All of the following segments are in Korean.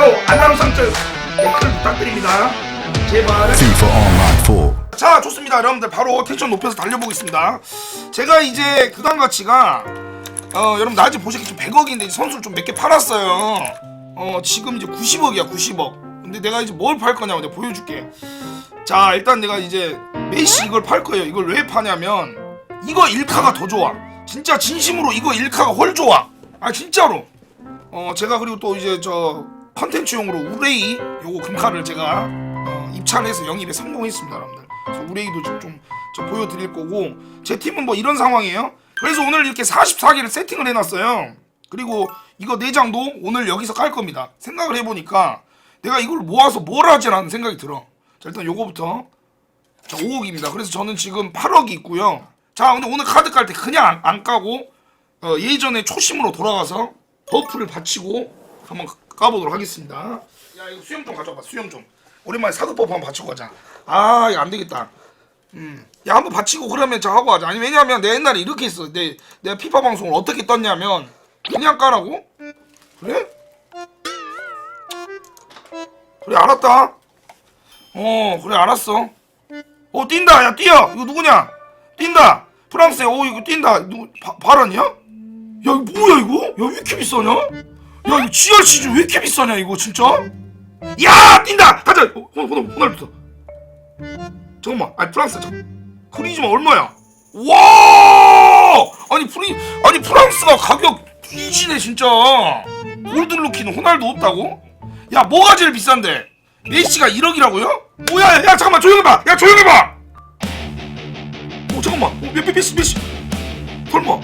좋아요, 알람 설정, 댓글 부탁드립니다. 제발. FIFA Online 4. 자 좋습니다. 여러분들 바로 텐션 높여서 달려보겠습니다. 제가 이제 그간 가치가 어 여러분 낮에 보시겠지만 100억인데 선수를 좀 몇 개 팔았어요. 어 지금 이제 90억이야 90억. 근데 내가 이제 뭘 팔 거냐고 내가 보여줄게. 자 일단 내가 이제 메시 이걸 팔 거예요. 이걸 왜 파냐면 이거 일카가 더 좋아. 진짜 진심으로 이거 일카가 훨 좋아. 아 진짜로. 어 제가 그리고 또 이제 저 컨텐츠용으로 우레이 요거 금카를 제가 어, 입찰해서 영입에 성공했습니다 여러분들. 그래서 우레이도 지금 좀저 보여드릴 거고 제 팀은 뭐 이런 상황이에요. 그래서 오늘 이렇게 44개를 세팅을 해놨어요. 그리고 이거 4장도 오늘 여기서 깔 겁니다. 생각을 해보니까 내가 이걸 모아서 뭘 하지라는 생각이 들어. 자 일단 요거부터. 자 5억입니다. 그래서 저는 지금 8억이 있고요. 자 근데 오늘 카드 깔 때 그냥 안, 안 까고 어, 예전에 초심으로 돌아가서 버프를 받치고 한번 까보도록 하겠습니다. 야 이거 수염 좀 가져와봐 수염 좀. 오랜만에 사극 버프 한번 받치고 가자. 아 이거 안 되겠다. 음. 야 한번 받치고 그러면 저 하고 하자. 아니 왜냐면 내 옛날에 이렇게 했어. 내 내가 피파 방송을 어떻게 떴냐면 그냥 까라고? 그래? 그래 알았다. 어 그래 알았어. 어 뛴다 야 뛰어 이거 누구냐? 뛴다 프랑스야 어 이거 뛴다 누구 바, 바란이야? 야 이거 뭐야 이거? 야 왜 이렇게 비싸냐? 야 이거 GR 시즌 왜 이렇게 비싸냐 이거 진짜? 야 뛴다 가자 어, 호, 호, 호날두다 잠깐만 아니 프랑스 잠 그리즈마 얼마야? 와 아니 프리 아니 프랑스가 가격 뒤지네 진짜 골든루키는 호날두 없다고? 야 뭐가 제일 비싼데? 메시가 1억이라고요? 뭐야 야, 야 잠깐만 조용해봐 야 조용해봐 오 잠깐만 어, 몇시 몇시 설마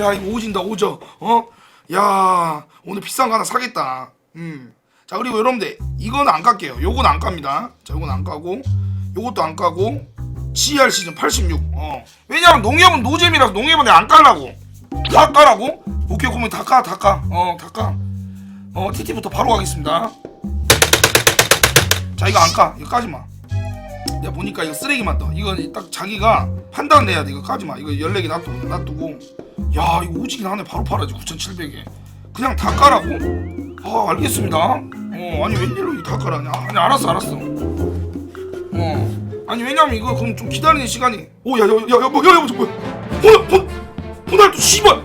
야 이거 오진다 오져 어? 야 오늘 비싼 거 하나 사겠다. 음자 그리고 여러분들 이거는 안 깎게요. 요건 안 깝니다. 자 요건 안 까고 요것도 안 까고 GR 시즌 86 어. 왜냐면 농협은 노잼이라서 농협은 안 깔라고. 다 까라고? 오케이 그러면 다까다까어다까어 TT부터 바로 가겠습니다. 자 이거 안 까. 이거 까지마. 내가 보니까 이거 쓰레기만 떠. 이건 딱 자기가 판단을 해야 돼. 이거 까지마. 이거 14개 놔두고 놔두고 야 이거 오지긴 하네 바로 팔아야지 9,700에. 그냥 다 까라고? 아 알겠습니다. 어 아니 웬일로 이거 다 까라냐? 아니 알았어 알았어. 어. 아니 왜냐면 이거 그럼 좀 기다리는 시간이. 오야야야야야야 뭐, 야, 야, 저 뭐야 호, 호, 호날두 씨발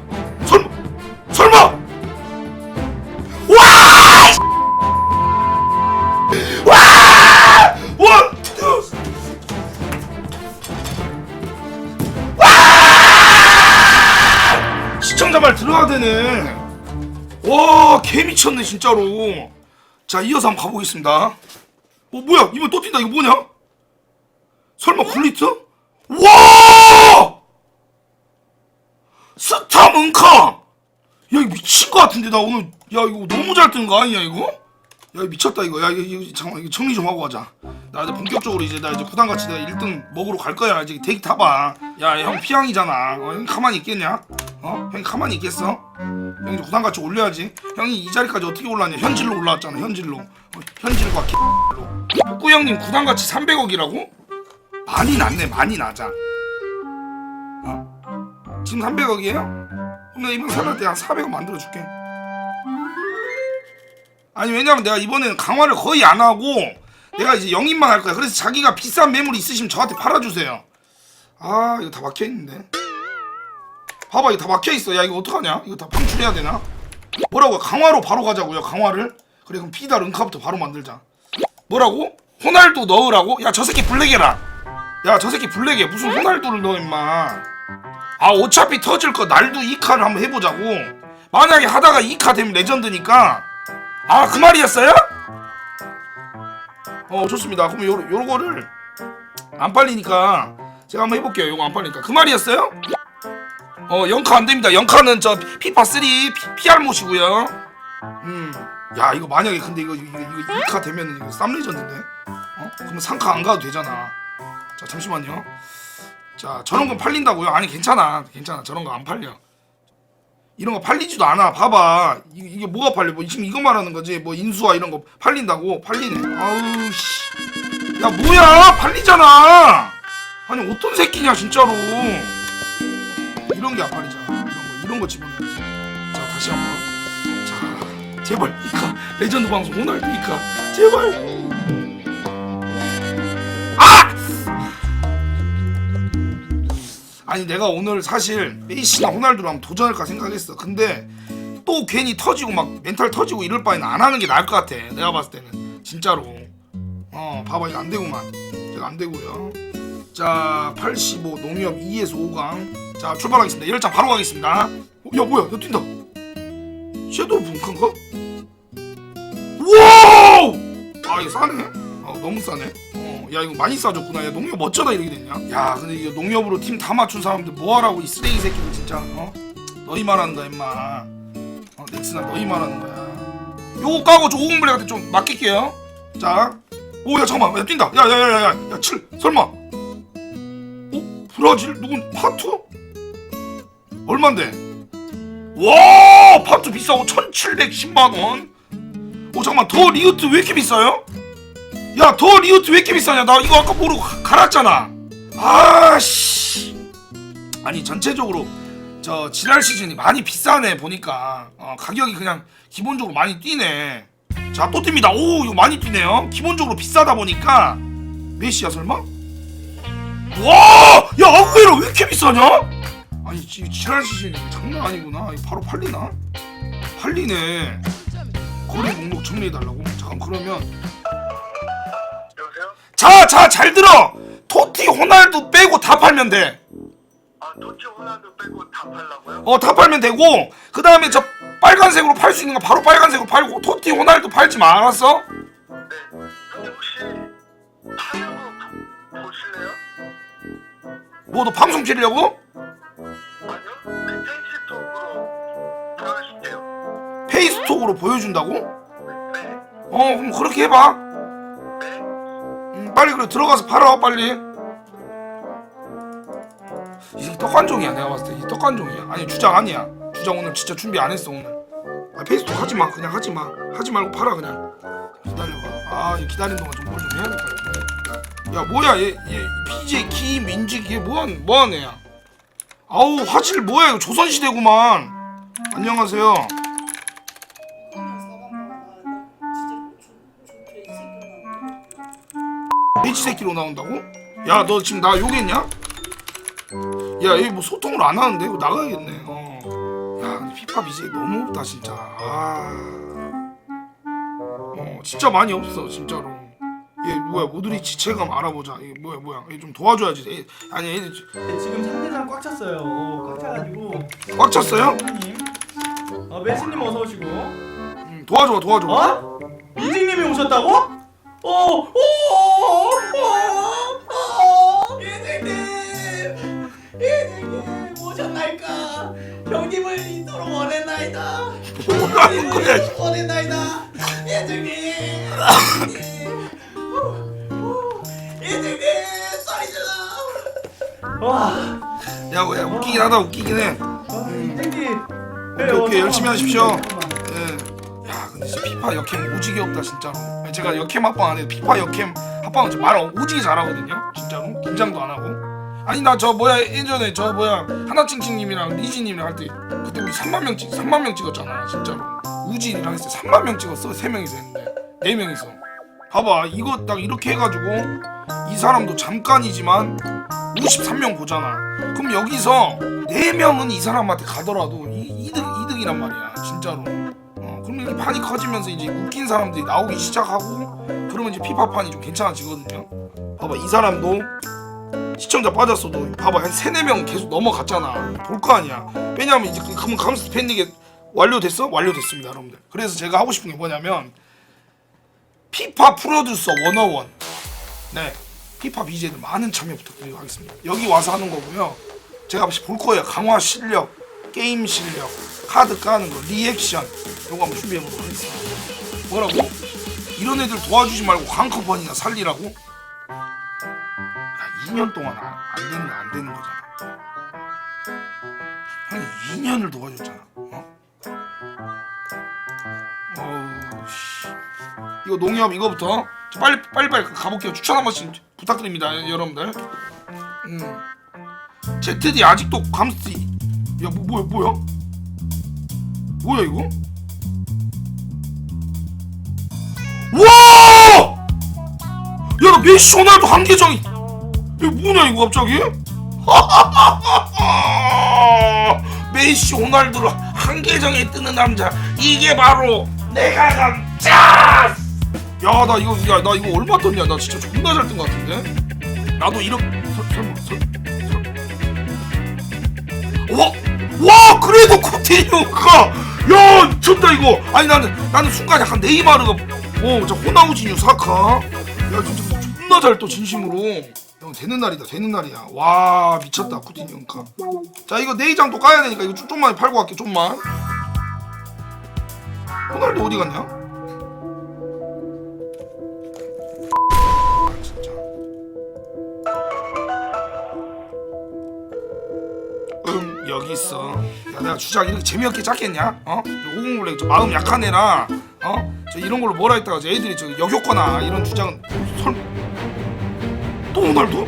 미쳤네 진짜로. 자, 이어서 한번 가보겠습니다. 어, 뭐야? 이번 또 뛴다. 이거 뭐냐? 설마 굴리트? 와! 스타 문카! 야, 이거 미친 거 같은데, 나 오늘. 야, 이거 너무 잘 뜬 거 아니야, 이거? 야, 미쳤다, 이거. 야, 이거, 이거 잠깐만, 이거 정리 좀 하고 가자. 나 이제 본격적으로 이제, 나 이제 부담같이 내가 1등 먹으러 갈 거야. 이제 대기 타봐. 야, 형 피양이잖아. 어, 형 가만히 있겠냐? 어? 형이 가만히 있겠어? 형 이제 부담같이 올려야지. 형이 이 자리까지 어떻게 올랐냐? 현질로 올라왔잖아, 현질로. 어, 현질과 개로. 북구 형님 구단가치 300억이라고? 많이 낮네, 많이 낮아. 어? 지금 300억이에요? 그럼 내가 이번 살할 때한 400억 만들어줄게. 아니 왜냐면 내가 이번에는 강화를 거의 안 하고 내가 이제 영입만 할 거야. 그래서 자기가 비싼 매물 있으시면 저한테 팔아주세요. 아 이거 다 막혀 있는데. 봐봐 이거 다 막혀 있어. 야 이거 어떡하냐? 이거 다 방출해야 되나? 뭐라고? 강화로 바로 가자고요. 강화를. 그래 그럼 피다 른카부터 바로 만들자. 뭐라고? 호날두 넣으라고? 야 저 새끼 블랙해라. 야 저 새끼 블랙해. 무슨 호날두를 넣어 임마. 아 어차피 터질 거 날두 2카를 한번 해보자고. 만약에 하다가 2카 되면 레전드니까. 아 그 말이었어요? 어 좋습니다. 그럼 요 요거를 안 빨리니까 제가 한번 해볼게요. 요거 안 빨리니까 그 말이었어요? 어 영카 안 됩니다. 영카는 저 피파 3 피, PR 못이고요. 음. 야 이거 만약에 근데 이거 이거 이거 2카 되면 이거 쌈 레전드인데. 어? 그러면 3카 안 가도 되잖아. 자 잠시만요. 자 저런 건 팔린다고요? 아니 괜찮아 괜찮아 저런 거 안 팔려. 이런 거 팔리지도 않아. 봐봐. 이게, 이게 뭐가 팔려? 뭐 지금 이거 말하는 거지. 뭐 인수와 이런 거 팔린다고? 팔리네. 아우 씨. 야 뭐야 팔리잖아 아니 어떤 새끼냐 진짜로 이런 게안 팔리잖아. 이런 거 이런 거 집어넣어야지. 자 다시 한번. 자 제발 이카 레전드 방송 호날두 이카 제발. 아! 아니 내가 오늘 사실 메이시나 호날두랑 도전할까 생각했어. 근데 또 괜히 터지고 막 멘탈 터지고 이럴 바에는 안 하는 게 나을 것 같아. 내가 봤을 때는. 진짜로. 어 봐봐 이거 안 되구만. 이거 안 되고요. 자 85 농협 2에서 5강 자 출발하겠습니다. 1장 바로 가겠습니다. 어, 야 뭐야? 야 뛴다. 섀도우 분칸가? 와우! 아 이거 싸네? 어 너무 싸네. 어 야 이거 많이 싸졌구나. 야 농협 어쩌다 이렇게 됐냐? 야 근데 이거 농협으로 팀 다 맞춘 사람들 뭐하라고 이 쓰레기 새끼들 진짜 어? 너희 말하는 거야 임마. 어 넥스나 너희 말하는 거야. 요거 까고 저 오공블랙한테 좀 맡길게요. 자 오 야 잠깐만. 야 뛴다. 야야야야야7 설마. 어? 브라질? 누군? 파투 얼만데? 와 파투 비싸고 1710만원? 오 잠깐만 더 리우트 왜 이렇게 비싸요? 야 더 리우트 왜 이렇게 비싸냐? 나 이거 아까 모르고 가- 갈았잖아. 아씨. 아니 전체적으로 저 지랄 시즌이 많이 비싸네 보니까. 어, 가격이 그냥 기본적으로 많이 뛰네. 자 또 뜁니다. 오 이거 많이 뛰네요. 기본적으로 비싸다 보니까. 메시야 설마? 와! 야 아구에로 왜 이렇게 비싸냐? 아니 지, 지랄 시즌이 장난 아니구나 이거 바로 팔리나? 팔리네 거래 목록 정리해달라고? 잠깐 그러면 여보세요? 자 자 잘 들어 토티 호날두 빼고 다 팔면 돼 아 도치 호날두 빼고 다 팔라고요? 어, 다 팔면 되고, 그 다음에 저 빨간색으로 팔 수 있는 거 바로 빨간색으로 팔고, 토티 호날두 팔지 마, 알았어? 네. 근데 혹시 파는 거 보- 보실래요? 뭐, 너 방송 키려고? 페이스톡으로 보여준다고? 네. 어, 그럼 그렇게 해봐. 네. 음, 빨리 그래, 들어가서 팔아, 빨리. 이 새끼 떡관종이야, 내가 봤을 때. 이 떡관종이야. 아니, 주장 아니야. 주장 오늘 진짜 준비 안 했어, 오늘. 아, 페이스톡 하지 마. 그냥 하지 마. 하지 말고 팔아, 그냥. 기다려봐. 아, 이 기다리는 동안 좀 뭘 좀 해야겠다. 야, 뭐야, 얘, 얘, BJ, 기민직, 얘 뭐한, 뭐한 애야? 아우, 화질 뭐야, 이거 조선시대구만. 안녕하세요. 돼지 새끼로 나온다고? 야, 너 지금 나 욕했냐? 야, 얘뭐 소통을 안 하는데? 이거 나가야겠네. 어. 야, 피파 BJ 너무 없다, 진짜. 아. 어, 진짜 많이 없어, 진짜로. 얘 뭐야, 모드리치 체감 알아보자. 얘 뭐야, 뭐야. 얘 좀 도와줘야지. 얘, 아니, 얘 네, 지금 상대장 꽉 찼어요. 어, 꽉 차가지고. 꽉 찼어요? 님 어, 메시님 어서 오시고. 음, 도와줘, 도와줘. 어? 이직님이 오셨다고? 어, 오, 오, 오, 오, 야, 웃기긴 해. 이직님. 오케이, 오케이, 열심히 하십시오. 예. 야, 근데 진짜 피파 역캠 오지게 없다 진짜로. 제가 역캠 합방 안 해도 피파 역캠 합방은 진짜 말 오지게 잘하거든요. 진짜로 긴장도 안 하고. 아니 나 저 뭐야 예전에 저 뭐야 하나찡찡님이랑 리지님이랑 할 때 그때 우리 3만 명 찍, 3만 명 찍었잖아 진짜로. 우진이랑 했을 때 3만 명 찍었어. 세 명이서 했는데 네 명이서. 봐봐 이거 딱 이렇게 해가지고 이 사람도 잠깐이지만 53명 보잖아. 그럼 여기서 4명은 이 사람한테 가더라도 이, 이득, 이득이란 말이야. 진짜로. 어, 그러면 이렇게 판이 커지면서 이제 웃긴 사람들이 나오기 시작하고 그러면 이제 피파판이 좀 괜찮아지거든요. 봐봐 이 사람도 시청자 빠졌어도 봐봐 한 3, 4명 계속 넘어갔잖아. 볼 거 아니야. 왜냐면 이제 그- 그러면 감스 팬리게 완료됐어? 완료됐습니다 여러분들. 그래서 제가 하고 싶은 게 뭐냐면 피파 프로듀서 101 네 피파 BJ들 많은 참여 부탁드리도록 하겠습니다. 여기 와서 하는 거고요. 제가 볼 거예요. 강화 실력 게임 실력 카드 까는 거 리액션. 요거 한번 준비해 보도록 하겠습니다. 뭐라고? 이런 애들 도와주지 말고 광커번이나 살리라고? 야 2년 동안 안, 안 되는 거 안 되는 거잖아. 형이 2년을 도와줬잖아. 어? 어우 씨. 이거 농협 이거부터? 빨리 빨리 빨리 가볼게요. 추천 한 번씩 부탁드립니다, 여러분들. 음. ZD 아직도 감스티. 야, 뭐 뭐야 뭐야? 뭐야 이거? 와! 야, 나 메시 호날두 한 계정이. 이거 뭐냐 이거 갑자기? 메시 호날두로 한 계정에 뜨는 남자 이게 바로 내가 간! 야, 나 이거 야, 나 이거 얼마 떴냐? 나 진짜 존나 잘 뜬 것 같은데. 나도 이렇게 설- 설마 설, 설. 와! 와, 그래도 쿠티뉴가 야, 미쳤다 이거. 아니 나는 나는 순간 약간 네이마르가 어, 저 호나우지뉴 사카. 야, 진짜 존나 잘떠 진심으로. 형 되는 날이다 되는 날이야 와 미쳤다 쿠티뉴가 자 이거 내이장 또 까야 되니까 이거 좀, 좀만 팔고 갈게 좀만 호날두 어디 갔냐? 있어 야 내가 주작 이렇게 재미없게 짰겠냐? 어? 오공블랙 저 마음 약한 애라 어? 저 이런 걸로 뭐라 했다가 저 애들이 저 역효과나 이런 주장은 설... 또 호날두?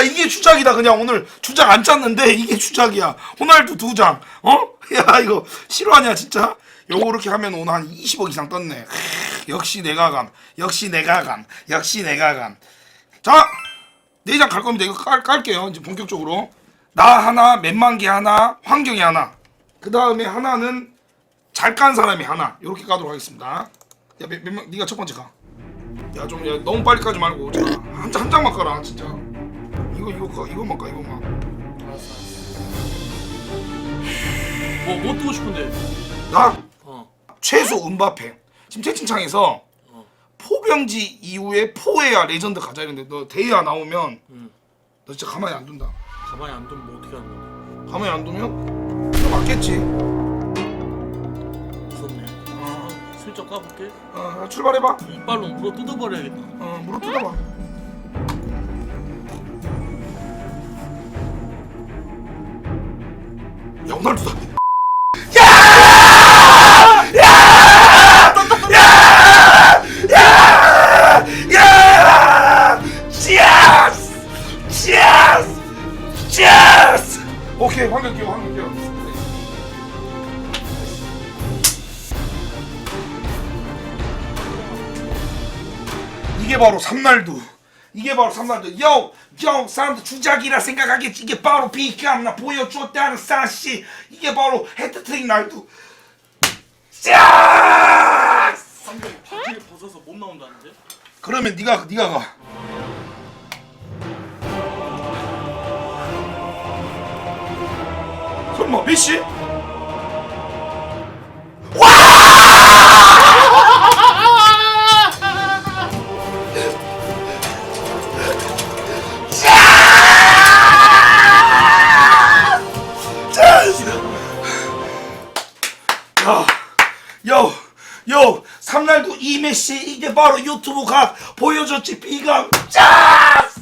야야 이게 주작이다. 그냥 오늘 주작 안 짰는데 이게 주작이야. 호날두 두장. 어? 야 이거 실화냐 진짜? 요거 이렇게 하면 오늘 한 20억 이상 떴네. 크, 역시 내가 감. 역시 내가 감. 역시 내가 감자 내장 갈 겁니다. 이거 깔, 깔게요. 이제 본격적으로. 나 하나 맨만기 하나 환경이 하나. 그 다음에 하나는 잘 깐 사람이 하나. 이렇게 까도록 하겠습니다. 야 몇, 몇, 명- 네가 첫 번째 가. 야 좀 야 너무 빨리 까지 말고. 자, 한, 장- 한 장만 까라 진짜 이거 이거 까 이거만 까 이거만 뭐, 뭐 뜨고 싶은데? 나 어. 최소 은바페 지금 채팅창에서 어. 포병지 이후에 포에야 레전드 가자 이랬는데 너 데이아 나오면 응. 너 진짜 가만히 안 둔다 가만히 안 두면 뭐 어떻게 하는 건데? 가만히 안 두면 이거 맞겠지 무섭네. 어, 슬쩍 까볼게. 어 출발해봐 이빨로 물어 뜯어버려야겠다. 어 무릎 뜯어봐 치아스! 오케이 이게 바로 삼날두 이게 바로 삼날두 요! 요! 사람들 주작이라 생각하겠지 이게 바로 비감나 보여줬다는 사실 이게 바로 헤트트릭 날두 치아스! 상대 바지를 벗어서 못 나온다는데? 그러면 네가 네가 가. 설마 메시? 야, 요, 삼날도 이메시 이게 바로 유튜브 각 보여줬지 비감 짜스!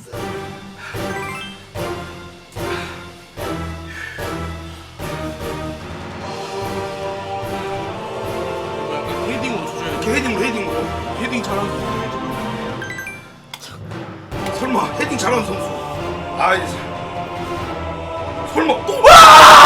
뭐 약간 헤딩으로 조져야겠다. 헤딩으로 헤딩으로 헤딩 잘하는 거. 설마 헤딩 잘하는 선수 아 이제 설마 또 야,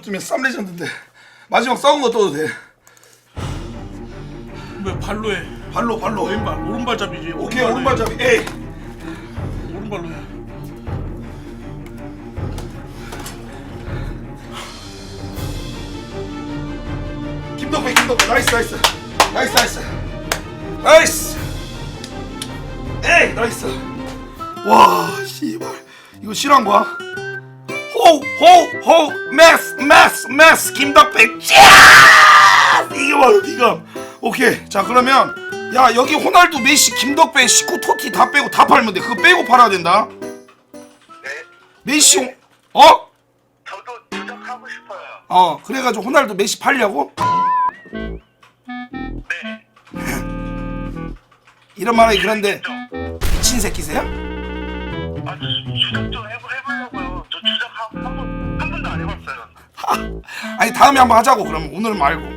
뜨면 쌈 레전드인데. 마지막 싸운 거 떠도 돼. 왜 발로 해? 발로, 발로. 왼발, 오른발잡이지. 오케이, 오른발로 해. 오른발잡이. 에이. 오른발로 해. 김덕배, 김덕배. 나이스, 나이스. 나이스, 나이스. 나이스. 에이, 나이스. 와, 씨발. 이거 실한 거야? 호, 호, 호, 메스, 메스, 메스, 김덕배. 짜! 이게 바로 비감. 오케이 자 그러면 야 여기 호날두 메시 김덕배 시쿠 토티 다 빼고 다 팔면 돼 그거 빼고 팔아야 된다 네. 메시 호- 어? 저도 조작하고 싶어요. 어 그래가지고 호날두 메시 팔려고? 네. 이런 말하기 그런데 좀. 미친 새끼세요? 아, 저 조작 다음에 한번 하자고. 그러면 오늘 말고